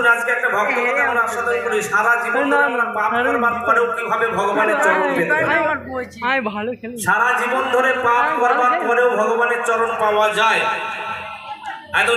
আসুন আজকে একটা ভক্ত কথা আমরা আস্বাদন করি সারা জীবন ধরে আমরা পাপ করবার পরেও কীভাবে ভগবানের চরণ পেতে সারা জীবন ধরে পাপ করবার পরেও ভগবানের চরণ পাওয়া যায়।